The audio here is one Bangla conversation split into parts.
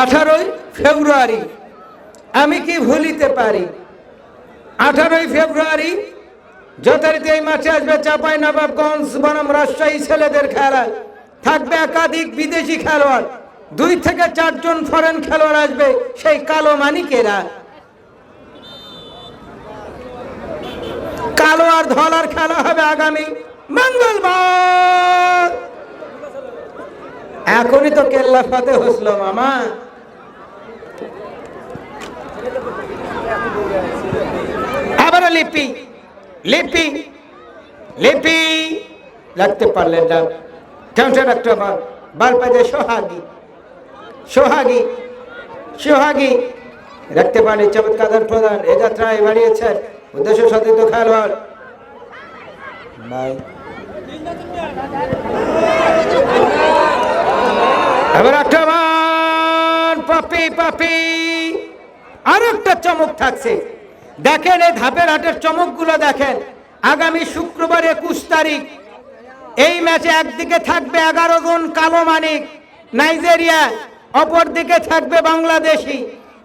আঠারোই ফেব্রুয়ারি, আমি কি ভুলিতে পারি? আঠারোই ফেব্রুয়ারি, যথারীতি এই মাঠে আসবে চাপাই নবাবগঞ্জ, বনাম রাজশাহী ছেলেদের খেলা। থাকবে একাধিক বিদেশি খেলোয়াড়। দুই থেকে চারজন ফরেন খেলোয়াড় আসবে, সেই কালো মানিকেরা। কালো আর ধলার খেলা হবে আগামী মঙ্গলবার। এখনই তো কেল্লা ফাতে হসলো মামা। আবার লিপি লিপি লিপি। রাখতে পারলেন না। কেমন রাখতে আমার বাল পাইতে সোহাগী সোহাগী সোহাগী। রাখতে পারেন চমৎকার প্রধান। এ যাত্রায় বাড়িয়েছেন উদ্দেশ্য সতীর্থ খেলোয়াড়। এবার আক্রমণ পাপি পাপি। আর একটা চমক থাকছে। দেখেন এই ধাপের হাটের চমকগুলো দেখেন। আগামী শুক্রবার একুশ তারিখ। এই ম্যাচে একদিকে থাকবে এগারো জন কালো মানিক, নাইজেরিয়া। অপর দিকে থাকবে বাংলাদেশি।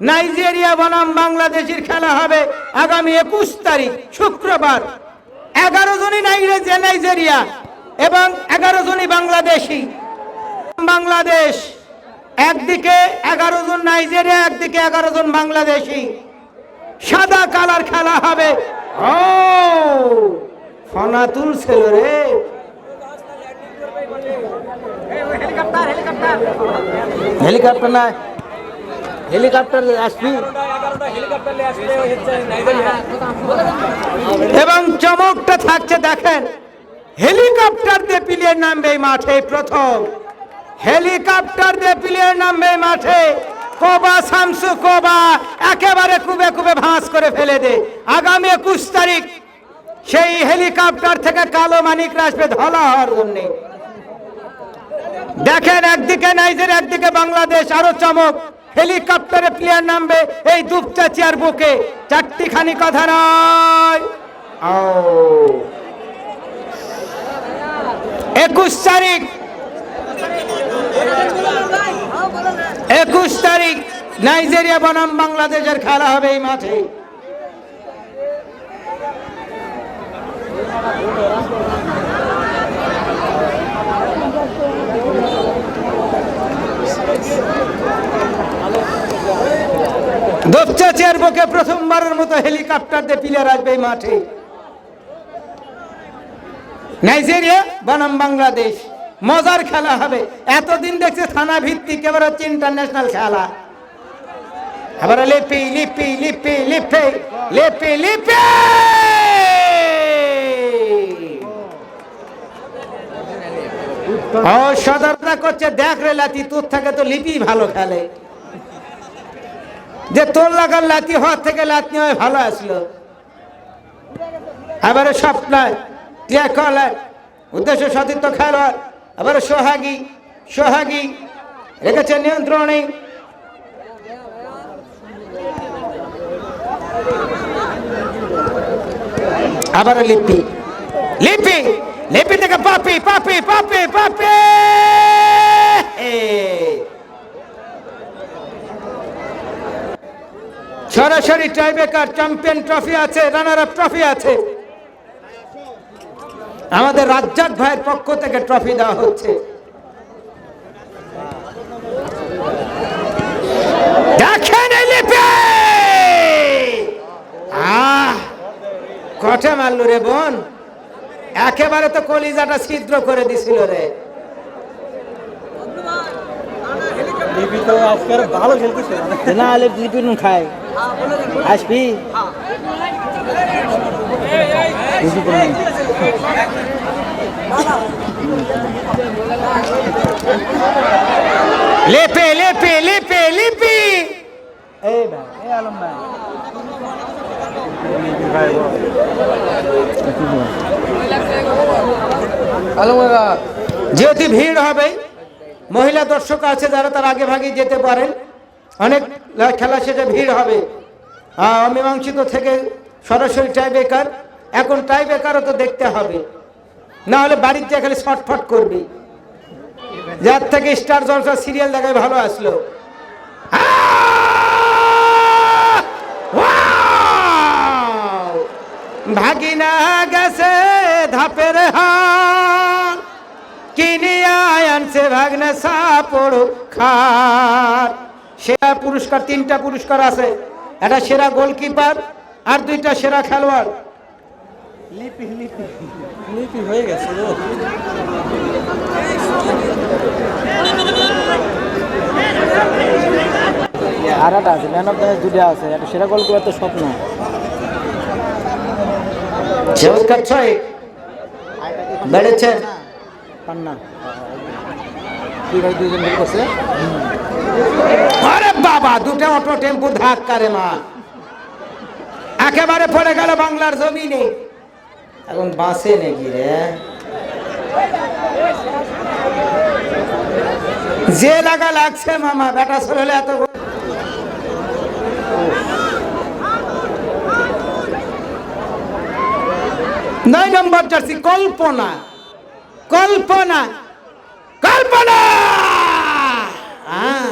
নাইজেরিয়া বনাম বাংলাদেশের খেলা হবে আগামী একুশ তারিখ, শুক্রবার। এগারো জনই নাইজেরিয়া এবং এগারো জনই বাংলাদেশি। বাংলাদেশ। একদিকে এগারো জন নাইজেরিয়া একদিকে এগারো জন বাংলাদেশি। সাদা কালার খেলা হবে। ও ফনা তুলছিল রে। হেলিকপ্টার না হেলিকপ্টার আসবি। এবং চমকটা থাকছে দেখেন হেলিকপ্টার দিয়ে প্লেয়ার নামবে এই মাঠে প্রথম। হেলিকপ্টার দিয়ে প্লেয়ার নামবে মাঠে। কোবা শামসু কোবা, একেবারে কুবে কুবে ভাঁজ করে ফেলে দে। আগামী একুশ তারিখ সেই হেলিকপ্টার থেকে কালো মানিকরা আসবে ধলা হওয়ার জন্যে। দেখেন, একদিকে নাইজের, একদিকে বাংলাদেশ, আরও চমক। হেলিকপ্টারে প্লেয়ার নামবে এই দুপচাচিয়ার বুকে। চারটি খানি কথা নয়। একুশ তারিখ একুশ তারিখ নাইজেরিয়া বনাম বাংলাদেশের খেলা হবে এই মাঠে। দোপচাচিয়ার বুকে প্রথমবারের মতো হেলিকপ্টার দিয়ে প্লেয়ার আসবে এই মাঠে। নাইজেরিয়া বনাম বাংলাদেশ। মজার খেলা হবে। এতদিন দেখছে থানা ভিত্তিক এবার হচ্ছে ইন্টারন্যাশনাল খেলা। এবার লিপি লিপি লিপি লিপি লিপি লিপি! ও সদরটা করছে, দেখ রে লাতি, তোর থেকে তো লিপি ভালো খেলে। যে তোর লাগার লাতি, হওয়ার থেকে লাতি হয় ভালো আসলো। এবারে স্বপ্নায় ক্লিয়ার কলার উদ্দেশ্য সতীর্থ খেলোয়াড় আবার সোহাগী সোহাগী রেখেছে নিয়ন্ত্রণে। আবার লিপি লিপি লিপি থেকে পাপি পাপি পাপি পাপি! সরাসরি টাইবেকার চ্যাম্পিয়ন ট্রফি আছে রানার আপ ট্রফি আছে। আমাদের রাজ্জাক ভাইয়ের পক্ষ থেকে ট্রফি দেওয়া হচ্ছে। দেখেন কটে মারল রে বোন। একেবারে তো কলিজাটা ছিদ্র করে দিছিল রে। খায় আসবি? নে। লেপে লেপে লেপে লিপি। এই ভাই এই আলম ভাই। যেহেতু ভিড় হবে মহিলা দর্শক আছে যারা তার আগে ভাগে যেতে পারেন। অনেক খেলা শেষে ভিড় হবে। অমীমাংসিত থেকে সরাসরি টাই বেকার এখন টাই বেকারও তো দেখতে হবে। না হলে বাড়ির যা খালি শর্টফট করবি। যার থেকে স্টার জলসা সিরিয়াল দেখায় ভালো আসলো। ভাগিনা গেছে ধাপের হার। কিনিয়া আনছে ভাগনে সাপড় খার। সেরা পুরস্কার, তিনটা পুরস্কার আছে। একটা সেরা গোলকিপার আর দুইটা সেরা খেলোয়াড়। লিপি লিপি। লিপি হয়ে গেছে গো। আর একটা আছে ম্যান অফ দ্য ম্যাচ দুটো আছে একটা সেরা গোল করার তো স্বপ্ন। চমৎকার ছয়। বেড়েছেন পান্না। কি ভাই দুজন গোল করছে। আরে বাবা দুটো অটো টেম্পু ধাক্কা রে মা। একেবারে পড়ে গেল বাংলার জমিনে। এখন বাসে নাকি রে? যে লাগা লাগছে মামা, বেটা সরলে এত নয় নম্বর জার্সি, কল্পনা। কল্পনা। কল্পনা! আহ।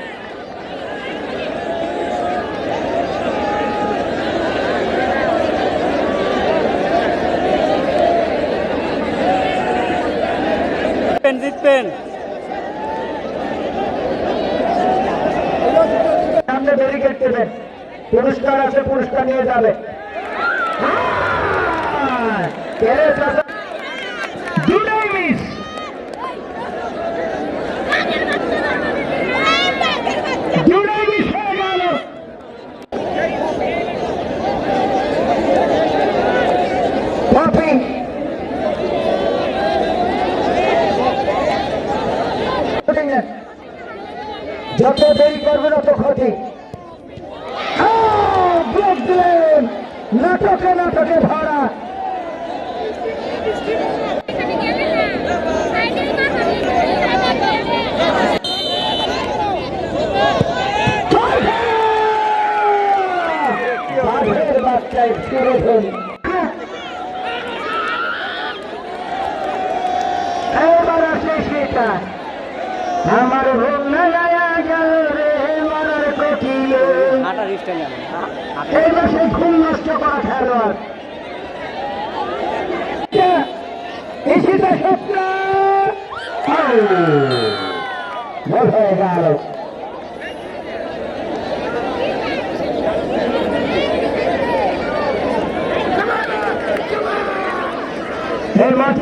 পুরস্কার আছে পুরস্কার নিয়ে যাবে দুটাই মিস দুটাই মিস হয়ে গেল পপি যত দেরি করবে তত ক্ষতি আহ, ব্লক দিলেন নাটকে নাটকে ভরা বাঘের বাচ্চায় ফিরে ফেল এবার আসে সেটা আমার ঘুম না গায়া গেল রে মনের কোকিলে আটা রিস্টাইল এই মাসে ঘুম নষ্ট হয়ে গেল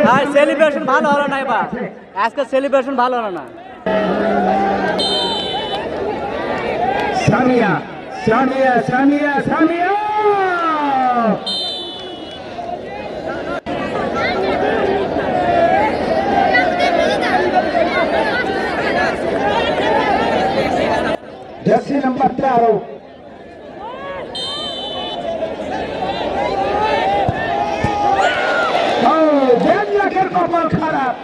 আর সেলিব্রেশন ভালো হলো না এবার? আজকে সেলিব্রেশন ভালো হলো না। সামিয়া সামিয়া সামিয়া সামিয়া জার্সি নাম্বার তেরো ও দেড় লাখের কপাল খারাপ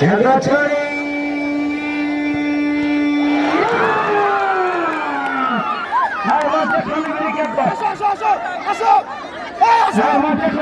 ঝগড়াছড়ি হ্যাঁ, ব্যারিকেড আসো আসো মাঠের